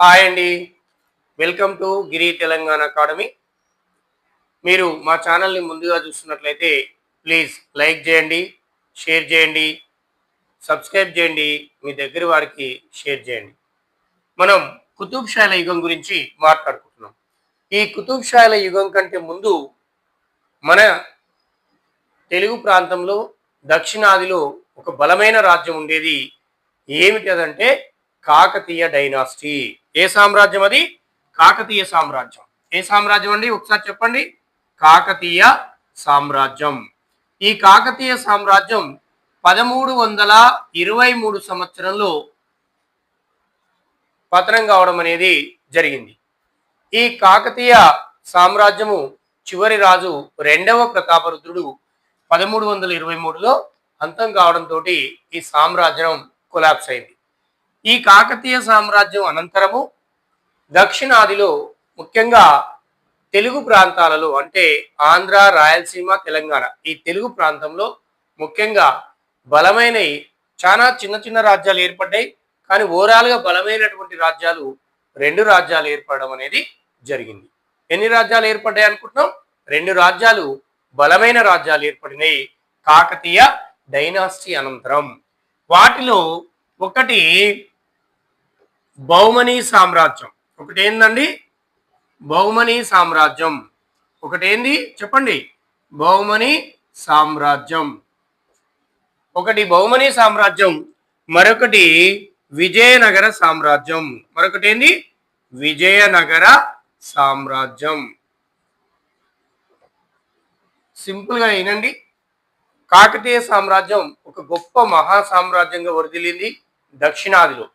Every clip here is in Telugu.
హాయ్ అండి. Welcome to Giri Telangana academy. మీరు మా ఛానల్ని ముందుగా చూస్తున్నట్లయితే ప్లీజ్ లైక్ చేయండి షేర్ చేయండి సబ్స్క్రైబ్ చేయండి మీ దగ్గర వారికి షేర్ చేయండి. మనం కుతుబ్షాల యుగం గురించి మాట్లాడుకుంటున్నాం. ఈ కుతుబ్షాల యుగం కంటే ముందు మన తెలుగు ప్రాంతంలో దక్షిణాదిలో ఒక బలమైన రాజ్యం ఉండేది ఏమిటి అదంటే కాకతీయ డైనాసిటీ. ఏ సామ్రాజ్యం అది? కాకతీయ సామ్రాజ్యం. ఏ సామ్రాజ్యం అండి? ఒకసారి చెప్పండి. కాకతీయ సామ్రాజ్యం. ఈ కాకతీయ సామ్రాజ్యం పదమూడు వందల ఇరవై మూడు సంవత్సరంలో పతనం కావడం అనేది జరిగింది. ఈ కాకతీయ సామ్రాజ్యము చివరి రాజు రెండవ ప్రతాపరుద్రుడు పదమూడు వందల ఇరవై మూడులో అంతం కావడంతో ఈ సామ్రాజ్యం కొలాప్స్ అయింది. ఈ కాకతీయ సామ్రాజ్యం అనంతరము దక్షిణాదిలో ముఖ్యంగా తెలుగు ప్రాంతాలలో అంటే ఆంధ్ర రాయలసీమ తెలంగాణ ఈ తెలుగు ప్రాంతంలో ముఖ్యంగా బలమైన చాలా చిన్న చిన్న రాజ్యాలు ఏర్పడ్డాయి. కానీ ఓవరాల్గా బలమైనటువంటి రాజ్యాలు రెండు రాజ్యాలు ఏర్పడడం అనేది జరిగింది. ఎన్ని రాజ్యాలు ఏర్పడ్డాయి అనుకుంటున్నాం? రెండు రాజ్యాలు బలమైన రాజ్యాలు ఏర్పడినాయి. కాకతీయ డైనాసిటీ అనంతరం వాటిలో ఒకటి బహుమనీ సామ్రాజ్యం. ఒకటేందండి? బహుమనీ సామ్రాజ్యం. ఒకటేంది? చెప్పండి. బహుమనీ సామ్రాజ్యం. ఒకటి బహుమనీ సామ్రాజ్యం మరొకటి విజయనగర సామ్రాజ్యం. మరొకటి ఏంది విజయనగర సామ్రాజ్యం. సింపుల్గా ఏనండి కాకతీయ సామ్రాజ్యం ఒక గొప్ప మహా సామ్రాజ్యంగా వరదిల్లింది దక్షిణాదిలో.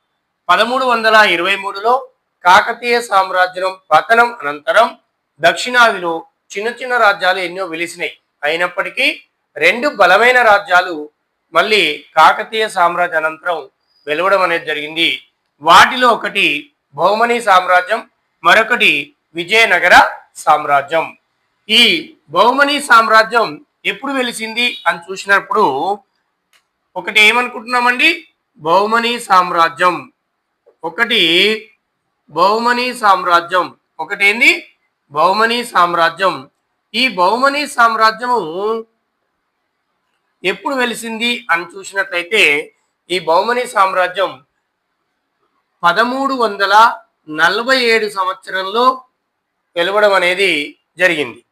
పదమూడు వందల ఇరవై మూడులో కాకతీయ సామ్రాజ్యం పతనం అనంతరం దక్షిణాదిలో చిన్న చిన్న రాజ్యాలు ఎన్నో వెలిసినాయి. అయినప్పటికీ రెండు బలమైన రాజ్యాలు మళ్ళీ కాకతీయ సామ్రాజ్య అనంతరం వెలవడం అనేది జరిగింది. వాటిలో ఒకటి బహుమని సామ్రాజ్యం మరొకటి విజయనగర సామ్రాజ్యం. ఈ బహుమని సామ్రాజ్యం ఎప్పుడు వెలిసింది అని చూసినప్పుడు ఒకటి ఏమనుకుంటున్నామండి? బహుమని సామ్రాజ్యం. ఒకటి బహుమనీ సామ్రాజ్యం. ఒకటి ఏంది బహుమనీ సామ్రాజ్యం. ఈ బహుమనీ సామ్రాజ్యము ఎప్పుడు వెలిసింది అని చూసినట్లయితే ఈ బహుమనీ సామ్రాజ్యం పదమూడు వందల నలభై ఏడు సంవత్సరంలో వెలువడం అనేది జరిగింది.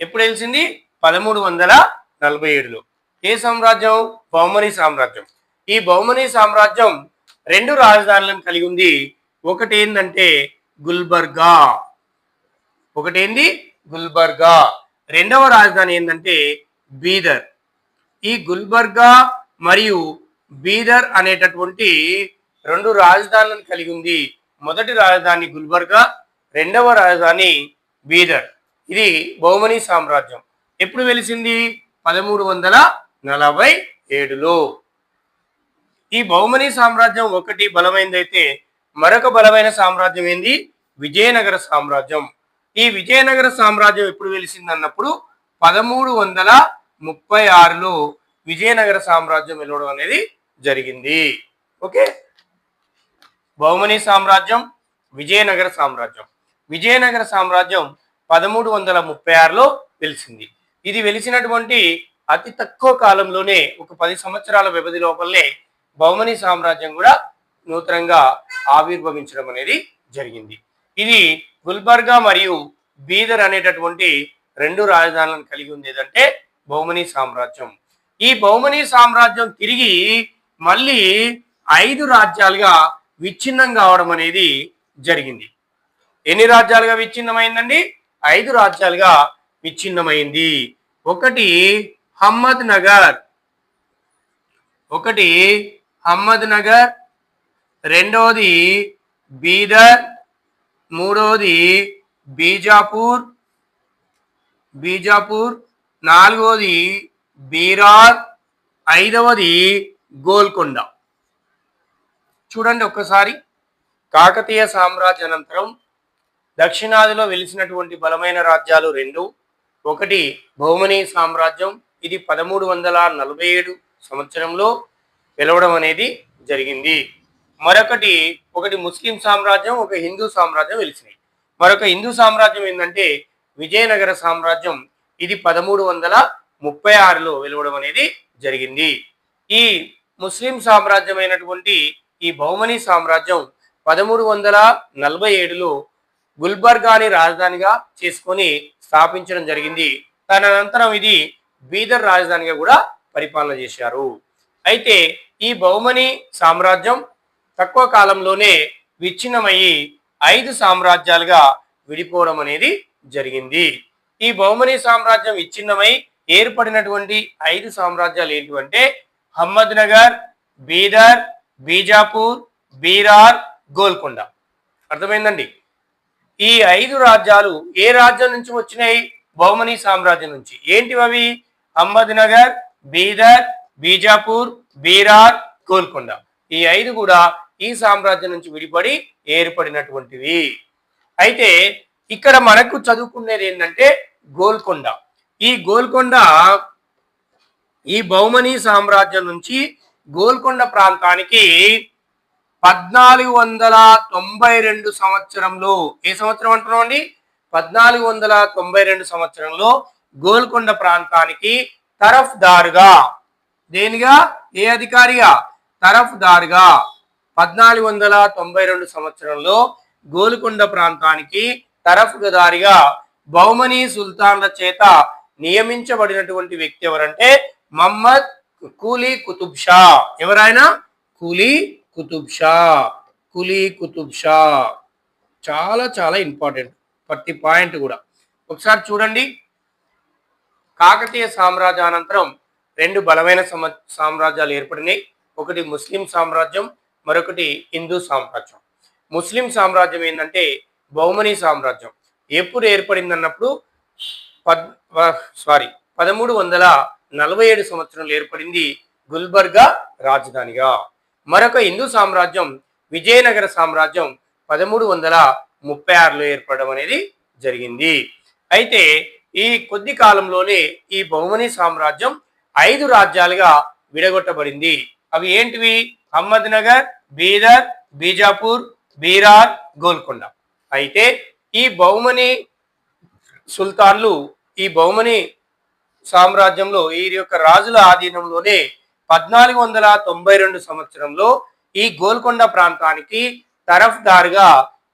ఎప్పుడు వెలిసింది? పదమూడు వందల నలభై ఏడులో. ఏ సామ్రాజ్యం? బహుమనీ సామ్రాజ్యం. ఈ బహుమనీ సామ్రాజ్యం రెండు రాజధానులను కలిగి ఉంది. ఒకటి ఏంటంటే గుల్బర్గా. ఒకటేంది? గుల్బర్గా. రెండవ రాజధాని ఏంటంటే బీదర్. ఈ గుల్బర్గా మరియు బీదర్ అనేటటువంటి రెండు రాజధానులను కలిగి ఉంది. మొదటి రాజధాని గుల్బర్గా రెండవ రాజధాని బీదర్. ఇది బహుమనీ సామ్రాజ్యం. ఎప్పుడు వెలిసింది? పదమూడు వందల నలభై ఏడులో. ఈ బహుమనీ సామ్రాజ్యం ఒకటి బలమైందైతే మరొక బలమైన సామ్రాజ్యం ఏంది? విజయనగర సామ్రాజ్యం. ఈ విజయనగర సామ్రాజ్యం ఎప్పుడు వెలిసింది అన్నప్పుడు పదమూడు వందల ముప్పై ఆరులో విజయనగర సామ్రాజ్యం వెలవడం అనేది జరిగింది. ఓకే? బహుమనీ సామ్రాజ్యం విజయనగర సామ్రాజ్యం. విజయనగర సామ్రాజ్యం పదమూడు వందల ముప్పై ఆరులో వెలిసింది. ఇది వెలిసినటువంటి అతి తక్కువ కాలంలోనే ఒక పది సంవత్సరాల వ్యవధి లోపలనే బహుమనీ సామ్రాజ్యం కూడా నూతనంగా ఆవిర్భవించడం అనేది జరిగింది. ఇది గుల్బర్గా మరియు బీదర్ అనేటటువంటి రెండు రాజధానులను కలిగి ఉంది ఏదంటే బహుమనీ సామ్రాజ్యం. ఈ బహుమనీ సామ్రాజ్యం తిరిగి మళ్ళీ ఐదు రాజ్యాలుగా విచ్ఛిన్నం కావడం అనేది జరిగింది. ఎన్ని రాజ్యాలుగా విచ్ఛిన్నమైందండి? ఐదు రాజ్యాలుగా విచ్ఛిన్నమైంది. ఒకటి హమ్మద్ నగర్. ఒకటి అహ్మద్ నగర్ రెండవది బీదర్ మూడవది బీజాపూర్ బీజాపూర్ నాలుగోది బీరార్ ఐదవది గోల్కొండ. చూడండి ఒక్కసారి కాకతీయ సామ్రాజ్య అనంతరం దక్షిణాదిలో వెలిసినటువంటి బలమైన రాజ్యాలు రెండు. ఒకటి బహుమనీ సామ్రాజ్యం ఇది పదమూడు వందల నలభై ఏడు సంవత్సరంలో వెలవడం అనేది జరిగింది. మరొకటి ఒకటి ముస్లిం సామ్రాజ్యం ఒక హిందూ సామ్రాజ్యం వెలిసినాయి. మరొక హిందూ సామ్రాజ్యం ఏంటంటే విజయనగర సామ్రాజ్యం. ఇది పదమూడు వందల ముప్పై ఆరులో వెలువడం అనేది జరిగింది. ఈ ముస్లిం సామ్రాజ్యమైనటువంటి ఈ బహుమని సామ్రాజ్యం పదమూడు వందల నలభై ఏడులో గుల్బర్గాని రాజధానిగా చేసుకొని స్థాపించడం జరిగింది. దాని అనంతరం ఇది బీదర్ రాజధానిగా కూడా పరిపాలన చేశారు. అయితే ఈ బహుమని సామ్రాజ్యం తక్కువ కాలంలోనే విచ్ఛిన్నమయ్యి ఐదు సామ్రాజ్యాలుగా విడిపోవడం అనేది జరిగింది. ఈ బహుమని సామ్రాజ్యం విచ్ఛిన్నమై ఏర్పడినటువంటి ఐదు సామ్రాజ్యాలు ఏంటివంటే హమ్మద్ నగర్ బీదర్ బీజాపూర్ బీరార్ గోల్కొండ. అర్థమైందండి? ఈ ఐదు రాజ్యాలు ఏ రాజ్యం నుంచి వచ్చినాయి? బహుమని సామ్రాజ్యం నుంచి. ఏంటివి అవి అహ్మద్ నగర్ బీదర్ బీజాపూర్ బీరార్ గోల్కొండ. ఈ ఐదు కూడా ఈ సామ్రాజ్యం నుంచి విడిపడి ఏర్పడినటువంటివి. అయితే ఇక్కడ మనకు చదువుకునేది ఏంటంటే గోల్కొండ. ఈ గోల్కొండ ఈ బహుమని సామ్రాజ్యం నుంచి గోల్కొండ ప్రాంతానికి పద్నాలుగు వందల తొంభై రెండు సంవత్సరంలో ఏ సంవత్సరం అంటున్నాం అండి పద్నాలుగు వందల తొంభై రెండు సంవత్సరంలో గోల్కొండ ప్రాంతానికి తరఫ్దారుగా దేనిగా? ఏ అధికారిగా? తరఫ్దార్గా. పద్నాలుగు వందల తొంభై రెండు సంవత్సరంలో గోల్కొండ ప్రాంతానికి తరఫ్దారిగా బహుమని సుల్తాన్ల చేత నియమించబడినటువంటి వ్యక్తి ఎవరంటే మహమ్మద్ కూలీ కుతుబ్ షా. ఎవరైనా కూలీ కుతుబ్ షా. కులీ కుతుబ్ షా. చాలా చాలా ఇంపార్టెంట్ ప్రతి పాయింట్ కూడా. ఒకసారి చూడండి. కాకతీయ సామ్రాజ్యానంతరం రెండు బలమైన సామ్రాజ్యాలు ఏర్పడినాయి. ఒకటి ముస్లిం సామ్రాజ్యం మరొకటి హిందూ సామ్రాజ్యం. ముస్లిం సామ్రాజ్యం ఏంటంటే బహుమని సామ్రాజ్యం. ఎప్పుడు ఏర్పడింది అన్నప్పుడు పద్ సారీ పదమూడు వందల నలభై ఏడు సంవత్సరంలో ఏర్పడింది గుల్బర్గా రాజధానిగా. మరొక హిందూ సామ్రాజ్యం విజయనగర సామ్రాజ్యం పదమూడు వందల ముప్పై ఆరులో ఏర్పడడం అనేది జరిగింది. అయితే ఈ కొద్ది కాలంలోనే ఈ బహుమని సామ్రాజ్యం ఐదు రాజ్యాలుగా విడగొట్టబడింది. అవి ఏంటివి? అహ్మద్ నగర్ బీదర్ బీజాపూర్ బీరార్ గోల్కొండ. అయితే ఈ బహుమని సుల్తాన్లు ఈ బహుమని సామ్రాజ్యంలో ఈ యొక్క రాజుల ఆధీనంలోనే పద్నాలుగు వందల తొంభై రెండు సంవత్సరంలో ఈ గోల్కొండ ప్రాంతానికి తరఫ్దారుగా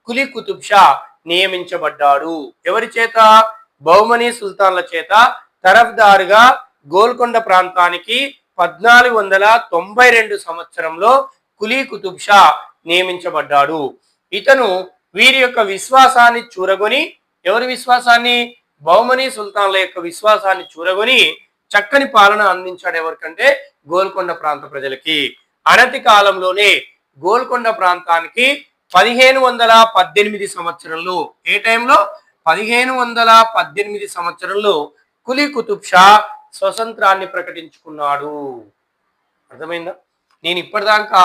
కులీ కుతుబ్ షా నియమించబడ్డాడు. ఎవరి చేత? బహుమని సుల్తాన్ల చేత తరఫ్దారుగా గోల్కొండ ప్రాంతానికి పద్నాలుగు వందల తొంభై రెండు సంవత్సరంలో కులీ కుతుబ్ షా నియమించబడ్డాడు. ఇతను వీరి యొక్క విశ్వాసాన్ని చూరగొని ఎవరి విశ్వాసాన్ని? బహుమని సుల్తాన్ల యొక్క విశ్వాసాన్ని చూరగొని చక్కని పాలన అందించాడు ఎవరికంటే? గోల్కొండ ప్రాంత ప్రజలకి. అనతి కాలంలోనే గోల్కొండ ప్రాంతానికి పదిహేను వందల పద్దెనిమిది సంవత్సరంలో ఏ టైంలో? పదిహేను వందల పద్దెనిమిది సంవత్సరంలో కులీ కుతుబ్ షా స్వతంత్రాన్ని ప్రకటించుకున్నాడు. అర్థమైందా? నేను ఇప్పటిదాకా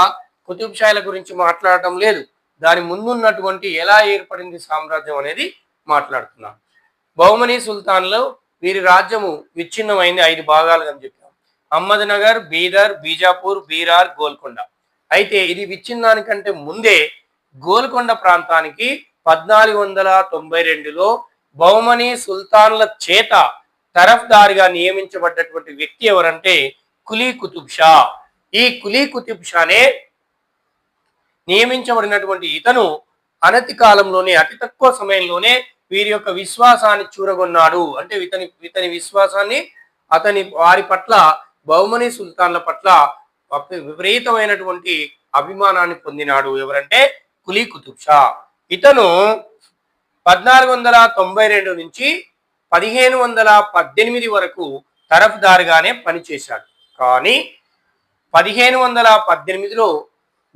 కుతుబ్షాయిల గురించి మాట్లాడటం లేదు. దాని ముందున్నటువంటి ఎలా ఏర్పడింది సామ్రాజ్యం అనేది మాట్లాడుతున్నాను. బహుమనీ సుల్తాన్లో వీరి రాజ్యము విచ్ఛిన్నమైంది ఐదు భాగాలుగా అని చెప్పాం. అహ్మద్ నగర్ బీదర్ బీజాపూర్ బీరార్ గోల్కొండ. అయితే ఇది విచ్ఛిన్నానికంటే ముందే గోల్కొండ ప్రాంతానికి పద్నాలుగు వందల తొంభై రెండులో బహుమని సుల్తాన్ల చేత తరఫ్దారిగా నియమించబడ్డటువంటి వ్యక్తి ఎవరంటే కులీ కుతుబ్ షా. ఈ కులీ కుతుబ్ షానే నియమించబడినటువంటి ఇతను అనతి కాలంలోనే అతి తక్కువ సమయంలోనే వీరి యొక్క విశ్వాసాన్ని చూరగొన్నాడు. అంటే ఇతని ఇతని విశ్వాసాన్ని అతని వారి పట్ల బహుమని సుల్తాన్ల పట్ల విపరీతమైనటువంటి అభిమానాన్ని పొందినాడు ఎవరంటే కులీ కుతుబ్ షా. ఇతను పద్నాలుగు వందల తొంభై రెండు నుంచి పదిహేను వందల పద్దెనిమిది వరకు తరఫ్దారుగానే పనిచేశాడు. కానీ పదిహేను వందల పద్దెనిమిదిలో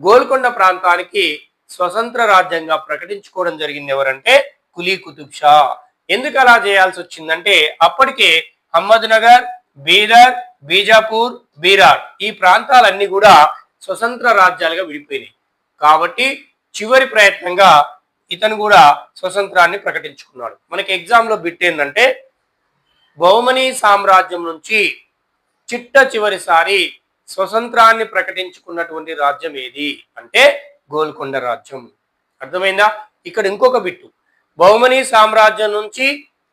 గోల్కొండ ప్రాంతానికి స్వతంత్ర రాజ్యంగా ప్రకటించుకోవడం జరిగింది ఎవరంటే కులీ కుతుబ్ షా. ఎందుకు అలా చేయాల్సి వచ్చిందంటే అప్పటికే అహ్మద్ నగర్ బీదర్ బీజాపూర్ బీరార్ ఈ ప్రాంతాలన్నీ కూడా స్వతంత్ర రాజ్యాలుగా విడిపోయినాయి. కాబట్టి చివరి ప్రయత్నంగా ఇతను కూడా స్వతంత్రాన్ని ప్రకటించుకున్నాడు. మనకి ఎగ్జామ్లో బిట్ ఏంటంటే బహుమని సామ్రాజ్యం నుంచి చిట్ట చివరిసారి స్వతంత్రాన్ని ప్రకటించుకున్నటువంటి రాజ్యం ఏది అంటే గోల్కొండ రాజ్యం. అర్థమైందా? ఇక్కడ ఇంకొక బిట్టు. బహుమనీ సామ్రాజ్యం నుంచి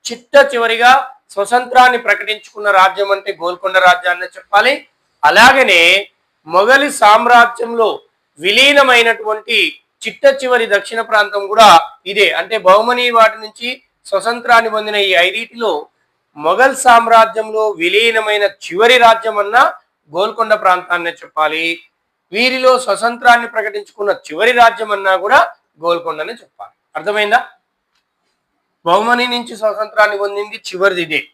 చిట్ట చివరిగా స్వతంత్రాన్ని ప్రకటించుకున్న రాజ్యం అంటే గోల్కొండ రాజ్యాన్ని చెప్పాలి. అలాగనే మొఘలి సామ్రాజ్యంలో విలీనమైనటువంటి చిట్ట చివరి దక్షిణ ప్రాంతం కూడా ఇదే. అంటే బహుమని వాటి నుంచి స్వతంత్రాన్ని పొందిన ఈ ఐదిటిలో మొఘల్ సామ్రాజ్యంలో విలీనమైన చివరి రాజ్యం అన్న గోల్కొండ ప్రాంతాన్ని చెప్పాలి. వీరిలో స్వతంత్రాన్ని ప్రకటించుకున్న చివరి రాజ్యం అన్నా కూడా గోల్కొండనే చెప్పాలి. అర్థమైందా? బహుమని నుంచి స్వతంత్రాన్ని పొందింది చివరిది ఇదే.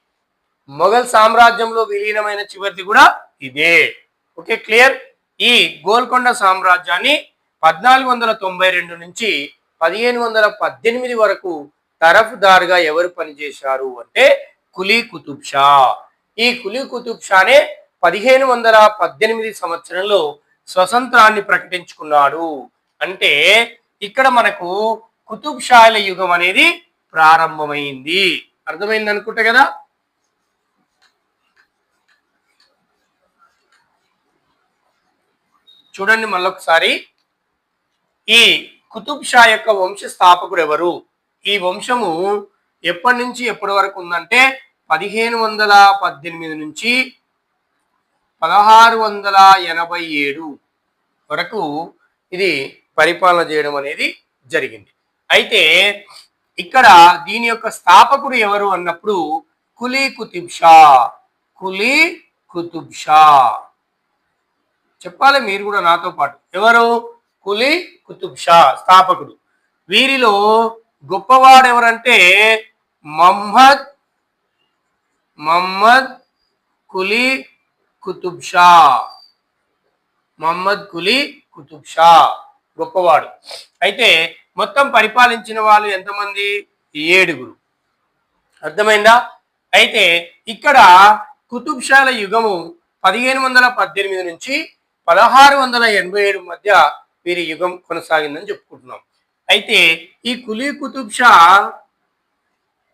మొఘల్ సామ్రాజ్యంలో విలీనమైన చివరిది కూడా ఇదే. Okay clear? ఈ గోల్కొండ సామ్రాజ్యాన్ని పద్నాలుగు వందల తొంభై రెండు నుంచి పదిహేను వందల పద్దెనిమిది వరకు తరఫుదారుగా ఎవరు పనిచేశారు అంటే కులీ కుతుబ్ షా. ఈ కులీ కుతుబ్ షానే పదిహేను వందల పద్దెనిమిది సంవత్సరంలో స్వతంత్రాన్ని ప్రకటించుకున్నాడు. అంటే ఇక్కడ మనకు కుతుబ్ షాల యుగం అనేది ప్రారంభమైంది. అర్థమైంది అనుకుంటా కదా? చూడండి మళ్ళొకసారి. ఈ కుతుబ్ షా యొక్క వంశ స్థాపకుడు ఎవరు? ఈ వంశము ఎప్పటి నుంచి ఎప్పటి వరకు ఉందంటే పదిహేను వందల పద్దెనిమిది నుంచి పదహారు వందల ఎనభై ఏడు వరకు ఇది పరిపాలన చేయడం అనేది జరిగింది. అయితే ఇక్కడ దీని యొక్క స్థాపకుడు ఎవరు అన్నప్పుడు కులీ కుతుబ్ షా. కులీ కుతుబ్ షా. చెప్పాలి మీరు కూడా నాతో పాటు. ఎవరు? కులీ కుతుబ్ షా స్థాపకుడు. వీరిలో గొప్పవాడు ఎవరంటే మహమ్మద్ మహమ్మద్ కులీ కుతుబ్ షా మహమ్మద్ కులీ కుతుబ్ షా గొప్పవాడు. అయితే మొత్తం పరిపాలించిన వాళ్ళు ఎంతమంది? ఏడుగురు. అర్థమైందా? అయితే ఇక్కడ కుతుబ్ షాల యుగము పదిహేను వందల పద్దెనిమిది నుంచి పదహారు వందల ఎనభై ఏడు మధ్య వీరి యుగం కొనసాగిందని చెప్పుకుంటున్నాం. అయితే ఈ కులీ కుతుబ్ షా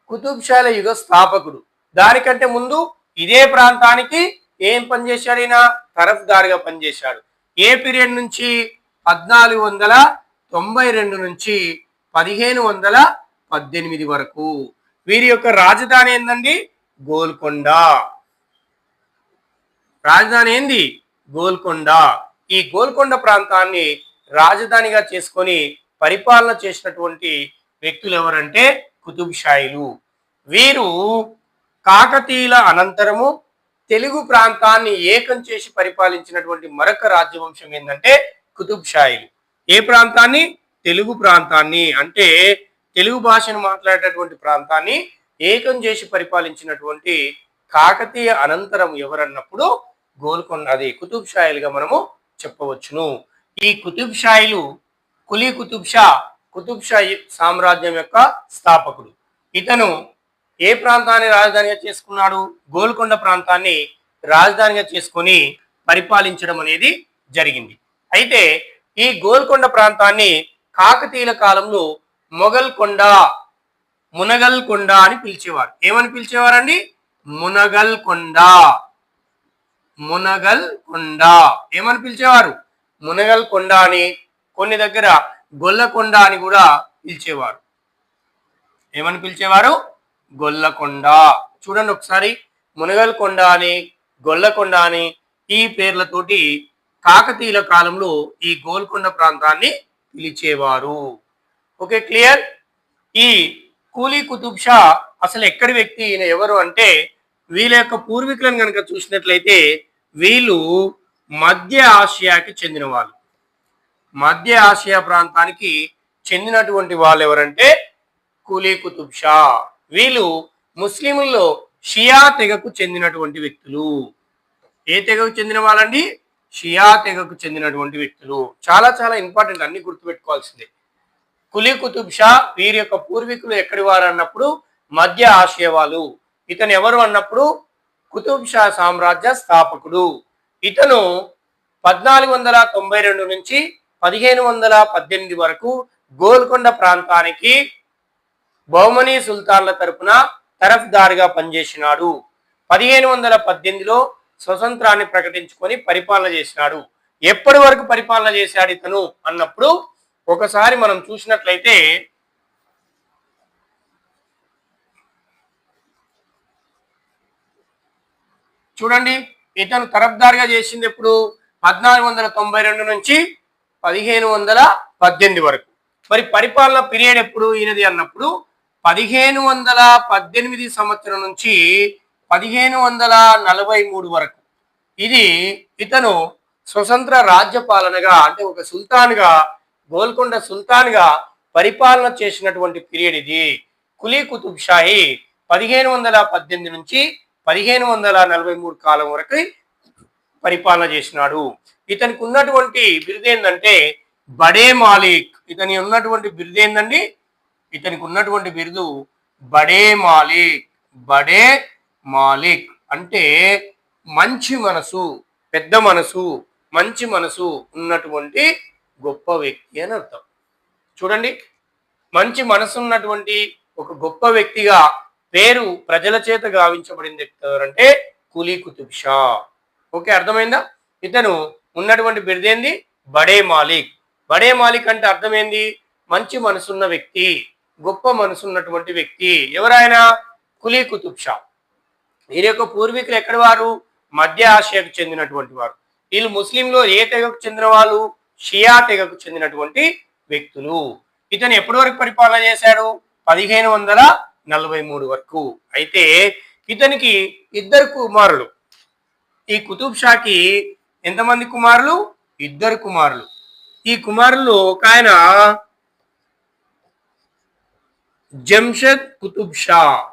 కుతుబ్ షాల యుగ స్థాపకుడు. దానికంటే ముందు ఇదే ప్రాంతానికి ఏం పనిచేశాడు ఈయన? తరఫ్దారుగా పనిచేశాడు. ఏ పీరియడ్ నుంచి? పద్నాలుగు వందల తొంభై రెండు నుంచి పదిహేను వందల పద్దెనిమిది వరకు. వీరి యొక్క రాజధాని ఏందండి? గోల్కొండ. రాజధాని ఏంది? గోల్కొండ. ఈ గోల్కొండ ప్రాంతాన్ని రాజధానిగా చేసుకొని పరిపాలన చేసినటువంటి వ్యక్తులు ఎవరంటే కుతుబ్ షాయిలు వీరు కాకతీయుల అనంతరము తెలుగు ప్రాంతాన్ని ఏకం చేసి పరిపాలించినటువంటి మరొక రాజ్యవంశం ఏంటంటే కుతుబ్షాయిలు. ఏ ప్రాంతాన్ని? తెలుగు ప్రాంతాన్ని. అంటే తెలుగు భాషను మాట్లాడేటటువంటి ప్రాంతాన్ని ఏకం చేసి పరిపాలించినటువంటి కాకతీయ అనంతరం ఎవరన్నప్పుడు గోల్కొండ అది కుతుబ్షాయిలుగా మనము చెప్పవచ్చును. ఈ కుతుబ్ షాయిలు కులీ కుతుబ్ షా కుతుబ్ షా సామ్రాజ్యం యొక్క స్థాపకుడు. ఇతను ఏ ప్రాంతాన్ని రాజధానిగా చేసుకున్నాడు? గోల్కొండ ప్రాంతాన్ని రాజధానిగా చేసుకొని పరిపాలించడం అనేది జరిగింది. అయితే ఈ గోల్కొండ ప్రాంతాన్ని కాకతీయుల కాలంలో మొఘల్ కొండ మునగల్ కొండ అని పిలిచేవారు. ఏమని పిలిచేవారండి? మునగల్ కొండ. మునగల్ కొండ. ఏమని పిలిచేవారు? మునగల్ కొండ అని కొన్ని దగ్గర గొల్లకొండ అని కూడా పిలిచేవారు. ఏమని పిలిచేవారు? గొల్లకొండ చూడండి ఒకసారి. మునగల్ కొండ అని గొల్లకొండ అని ఈ పేర్లతోటి కాకతీయుల కాలంలో ఈ గోల్కొండ ప్రాంతాన్ని పిలిచేవారు. Okay clear? ఈ కూలీ కుతుబ్ షా అసలు ఎక్కడి వ్యక్తి ఈయన ఎవరు అంటే వీళ్ళ యొక్క పూర్వీకులను కనుక చూసినట్లయితే వీళ్ళు మధ్య ఆసియాకి చెందిన వాళ్ళు. మధ్య ఆసియా ప్రాంతానికి చెందినటువంటి వాళ్ళు ఎవరంటే కులీ కుతుబ్ షా. వీళ్ళు ముస్లింల్లో షియా తెగకు చెందినటువంటి వ్యక్తులు. ఏ తెగకు చెందిన వాళ్ళండి? షియా తెగకు చెందినటువంటి వ్యక్తులు. చాలా చాలా ఇంపార్టెంట్ అన్ని గుర్తుపెట్టుకోవాల్సిందే. కులీ కుతుబ్ షా వీరి యొక్క పూర్వీకులు ఎక్కడి వారు అన్నప్పుడు? మధ్య ఆసియా వాళ్ళు. ఇతను ఎవరు అన్నప్పుడు? కుతుబ్ షా సామ్రాజ్య స్థాపకుడు. ఇతను పద్నాలుగు వందల తొంభై రెండు నుంచి పదిహేను వందల పద్దెనిమిది వరకు గోల్కొండ ప్రాంతానికి బహుమనీ సుల్తాన్ల తరపున తరఫ్దారుగా పనిచేసినాడు. పదిహేను వందల పద్దెనిమిదిలో స్వతంత్రాన్ని ప్రకటించుకొని పరిపాలన చేసినాడు. ఎప్పటి వరకు పరిపాలన చేశాడు ఇతను అన్నప్పుడు ఒకసారి మనం చూసినట్లయితే చూడండి. ఇతను తరఫ్దారిగా చేసింది ఎప్పుడు? పద్నాలుగు వందల తొంభై రెండు నుంచి పదిహేను వందల పద్దెనిమిది వరకు. మరి పరిపాలన పీరియడ్ ఎప్పుడు? ఈయనది అన్నప్పుడు పదిహేను వందల పద్దెనిమిది సంవత్సరం నుంచి పదిహేను వందల నలభై మూడు వరకు. ఇది ఇతను స్వతంత్ర రాజ్య పాలనగా అంటే ఒక సుల్తాన్గా గోల్కొండ సుల్తాన్గా పరిపాలన చేసినటువంటి పీరియడ్ ఇది. కులీ కుతుబ్షాహీ పదిహేను వందల పద్దెనిమిది నుంచి పదిహేను వందల నలభై మూడు కాలం వరకు పరిపాలన చేసినాడు. ఇతనికి ఉన్నటువంటి బిరుదు ఏంటంటే బడే మాలిక్. ఇతని ఉన్నటువంటి బిరుదు ఏందండి? ఇతనికి ఉన్నటువంటి బిరుదు బడే మాలిక్. బడే మాలిక్ అంటే మంచి మనసు పెద్ద మనసు మంచి మనసు ఉన్నటువంటి గొప్ప వ్యక్తి అని అర్థం. చూడండి మంచి మనసు ఉన్నటువంటి ఒక గొప్ప వ్యక్తిగా పేరు ప్రజల చేత గావించబడింది ఎవరంటే కులీ కుతుబ్ షా. ఓకే అర్థమైందా? ఇతను ఉన్నటువంటి బిరుదేంది? బడే మాలిక్. బడే మాలిక్ అంటే అర్థమైంది? మంచి మనసున్న వ్యక్తి గొప్ప మనసున్నటువంటి వ్యక్తి. ఎవరైనా కులీ కుతుబ్ షా. వీరి యొక్క పూర్వీకులు ఎక్కడి వారు? మధ్య ఆసియాకు చెందినటువంటి వారు. వీళ్ళు ముస్లింలో ఏ తెగకు చెందిన వాళ్ళు? షియా తెగకు చెందినటువంటి వ్యక్తులు. ఇతను ఎప్పటి వరకు పరిపాలన చేశాడు? పదిహేను వందల నలభై మూడు వరకు. అయితే ఇతనికి ఇద్దరు కుమారులు. ఈ కుతుబ్ షాకి ఎంతమంది కుమారులు? ఇద్దరు కుమారులు. ఈ కుమారులు ఒక ఆయన జంషద్ కుతుబ్ షా.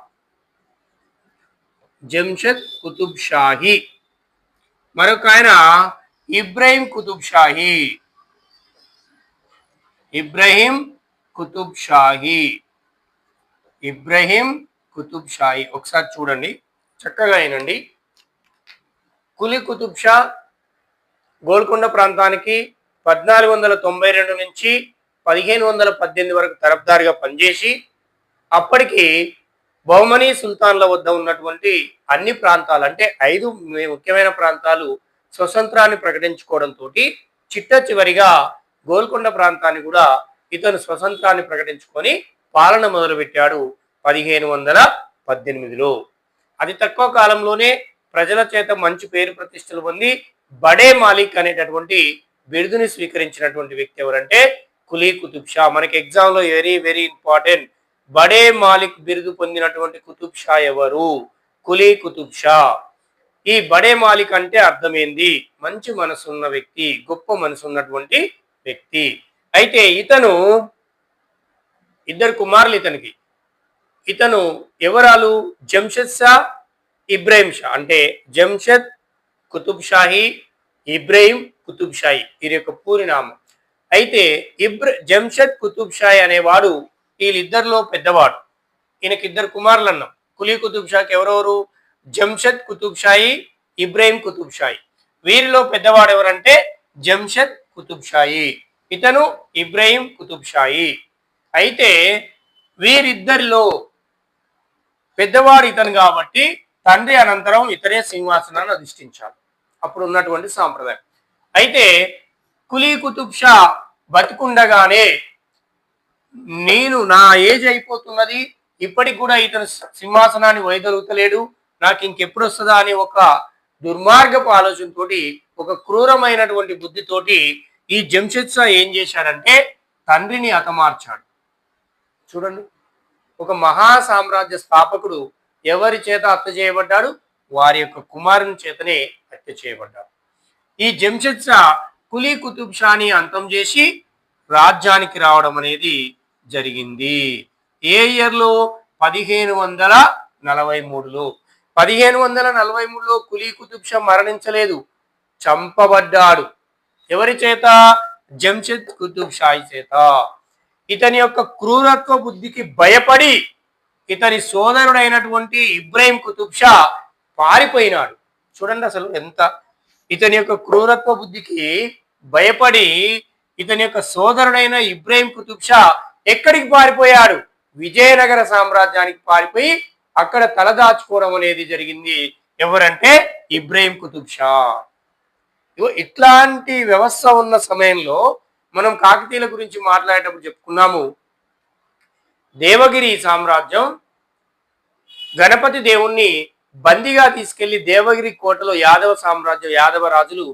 జంషద్ కుతుబ్ షాహి. మరొక ఆయన ఇబ్రాహిం కుతుబ్ షాహి. ఇబ్రాహిం కుతుబ్ షాహి. ఇబ్రహీం కుతుబ్ షాయి ఒకసారి చూడండి. చక్కగా అయినండి కులి కుతుబ్ షా గోల్కొండ ప్రాంతానికి పద్నాలుగు వందల తొంభై రెండు నుంచి పదిహేను వందల పద్దెనిమిది వరకు తరఫ్దారిగా పనిచేసి అప్పటికి బహుమనీ సుల్తాన్ల వద్ద ఉన్నటువంటి అన్ని ప్రాంతాలు అంటే ఐదు ముఖ్యమైన ప్రాంతాలు స్వతంత్రాన్ని ప్రకటించుకోవడంతో చిట్ట చివరిగా గోల్కొండ ప్రాంతాన్ని కూడా ఇతను స్వతంత్రాన్ని ప్రకటించుకొని పాలన మొదలుపెట్టాడు పదిహేను వందల పద్దెనిమిదిలో. అతి తక్కువ కాలంలోనే ప్రజల చేత మంచి పేరు ప్రతిష్టలు పొంది బడే మాలిక్ అనేటటువంటి బిరుదుని స్వీకరించినటువంటి వ్యక్తి ఎవరంటే కులీ కుతుబ్ షా. మనకి ఎగ్జామ్లో very very important. Bade Malik బిరుదు పొందినటువంటి కుతుబ్ షా ఎవరు? కులీ కుతుబ్ షా. ఈ బడే మాలిక్ అంటే అర్థమైంది? మంచి మనసున్న వ్యక్తి గొప్ప మనసు ఉన్నటువంటి వ్యక్తి. అయితే ఇతను ఇద్దరు కుమారులు ఇతనికి. ఇతను ఎవరాలు? జంషద్ షా ఇబ్రాహిం షా. అంటే జంషద్ కుతుబ్ షాహీ ఇబ్రాహిం కుతుబ్ షాహి. వీరి యొక్క పూరినామం అయితే ఇబ్ర జంషద్ కుతుబ్ షాహి అనేవాడు వీళ్ళిద్దరిలో పెద్దవాడు. ఈయనకి ఇద్దరు కుమారులు అన్నాం కులీ కుతుబ్ షాకి ఎవరెవరు? జంషద్ కుతుబ్ షాయి ఇబ్రాహిం కుతుబ్ షాయి వీరిలో పెద్దవాడు ఎవరంటే జంషద్ కుతుబ్ షాయి ఇతను ఇబ్రాహిం కుతుబ్ షాయి అయితే వీరిద్దరిలో పెద్దవాడు ఇతను కాబట్టి తండ్రి అనంతరం ఇతరే సింహాసనాన్ని అధిష్ఠించాలి. అప్పుడు ఉన్నటువంటి సాంప్రదాయం. అయితే కులీ కుతుబ్ షా బతికుండగానే నేను నా ఏజ్ అయిపోతున్నది ఇప్పటికి కూడా ఇతను సింహాసనాన్ని వైదొలుగుతలేడు నాకు ఇంకెప్పుడు వస్తుందా అని ఒక దుర్మార్గపు ఆలోచనతోటి ఒక క్రూరమైనటువంటి బుద్ధితోటి ఈ జంషద్ షా ఏం చేశాడంటే తండ్రిని హతమార్చాడు. చూడండి. ఒక మహా సామ్రాజ్య స్థాపకుడు ఎవరి చేత హత్య చేయబడ్డాడు? వారి యొక్క కుమారుని చేతనే హత్య చేయబడ్డాడు. ఈ జంషద్ షా కులీ కుతుబ్ షాని అంతం చేసి రాజ్యానికి రావడం అనేది జరిగింది. ఏ ఇయర్లో పదిహేను వందల నలభై మూడులో. పదిహేను వందల నలభై మూడులో కులీ కుతుబ్ షా మరణించలేదు. చంపబడ్డాడు. ఎవరి చేత? జంషద్ కుతుబ్ షాయి చేత. ఇతని యొక్క క్రూరత్వ బుద్ధికి భయపడి ఇతని సోదరుడైనటువంటి ఇబ్రాహిం కుతుబ్ షా పారిపోయినాడు. చూడండి అసలు ఎంత ఇతని యొక్క క్రూరత్వ బుద్ధికి భయపడి ఇతని యొక్క సోదరుడైన ఇబ్రాహిం కుతుబ్ షా ఎక్కడికి పారిపోయాడు? విజయనగర సామ్రాజ్యానికి పారిపోయి అక్కడ తలదాచుకోవడం అనేది జరిగింది. ఎవరంటే ఇబ్రాహిం కుతుబ్ షా. ఇట్లాంటి వ్యవస్థ ఉన్న సమయంలో మనం కాకతీయుల గురించి మాట్లాడేటప్పుడు చెప్పుకున్నాము. దేవగిరి సామ్రాజ్యం గణపతి దేవుణ్ణి బందీగా తీసుకెళ్ళి దేవగిరి కోటలో యాదవ సామ్రాజ్యం యాదవ రాజులు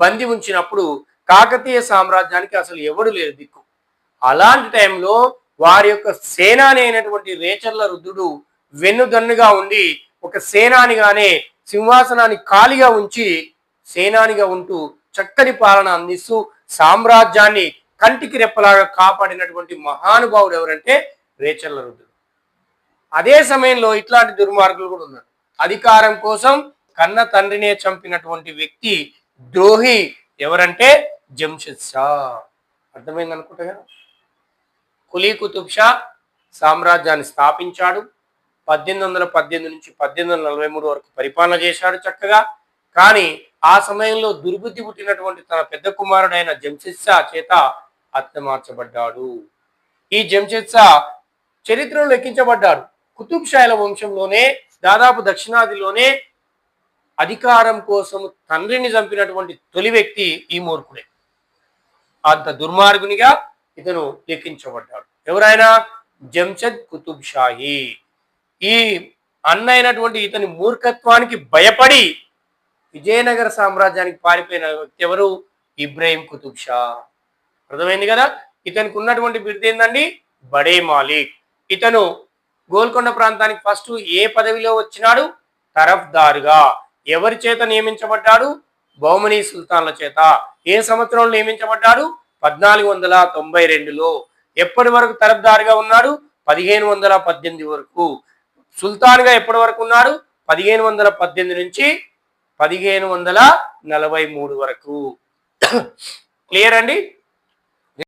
బంది ఉంచినప్పుడు కాకతీయ సామ్రాజ్యానికి అసలు ఎవడు లేరు దిక్కు. అలాంటి టైంలో వారి యొక్క సేనాని అయినటువంటి రేచర్ల రుద్రుడు వెన్నుదన్నుగా ఉండి ఒక సేనానిగానే సింహాసనాన్ని ఖాళీగా ఉంచి సేనానిగా ఉంటూ చక్కని పాలన అందిస్తూ సామ్రాజ్యాన్ని కంటికి రెప్పలాగా కాపాడినటువంటి మహానుభావుడు ఎవరంటే రేచల్ల రుద్రుడు. అదే సమయంలో ఇట్లాంటి దుర్మార్గులు కూడా ఉన్నారు. అధికారం కోసం కన్న తండ్రినే చంపినటువంటి వ్యక్తి ద్రోహి ఎవరంటే జంషద్ షా. అర్థమైంది అనుకుంటా కదా? కులీ కుతుబ్ షా సామ్రాజ్యాన్ని స్థాపించాడు. పద్దెనిమిది వందల పద్దెనిమిది నుంచి పద్దెనిమిది వందల నలభై మూడు వరకు పరిపాలన చేశాడు చక్కగా. కానీ ఆ సమయంలో దుర్బుద్ధి పుట్టినటువంటి తన పెద్ద కుమారుడైన జంషద్ చేత హత్యమార్చబడ్డాడు ఈ జంషద్ చరిత్రలో లెక్కించబడ్డాడు. కుతుబ్ వంశంలోనే దాదాపు దక్షిణాదిలోనే అధికారం కోసం తండ్రిని చంపినటువంటి తొలి వ్యక్తి ఈ మూర్ఖుడే. అంత దుర్మార్గునిగా ఇతను లెక్కించబడ్డాడు. ఎవరైనా? జంషద్ కుతుబ్ షాహీ ఈ అన్న అయినటువంటి ఇతని మూర్ఖత్వానికి భయపడి విజయనగర సామ్రాజ్యానికి పారిపోయిన వ్యక్తి ఎవరు? ఇబ్రాహిం కుతుబ్ షా. అర్థమైంది కదా? ఇతనికి ఉన్నటువంటి బిరుదు ఏందండి? బడే మాలిక్. ఇతను గోల్కొండ ప్రాంతానికి ఫస్ట్ ఏ పదవిలో వచ్చినాడు? తరఫ్దారుగా. ఎవరి చేత నియమించబడ్డాడు? బహుమనీ సుల్తాన్ల చేత. ఏ సంవత్సరంలో నియమించబడ్డాడు? పద్నాలుగు వందల తొంభై రెండులో. ఎప్పటి వరకు తరఫ్దారుగా ఉన్నాడు? పదిహేను వందల పద్దెనిమిది వరకు. సుల్తాన్గా ఎప్పటి వరకు ఉన్నాడు? పదిహేను వందల పద్దెనిమిది నుంచి పదిహేను వందల నలభై మూడు వరకు. క్లియర్ అండి?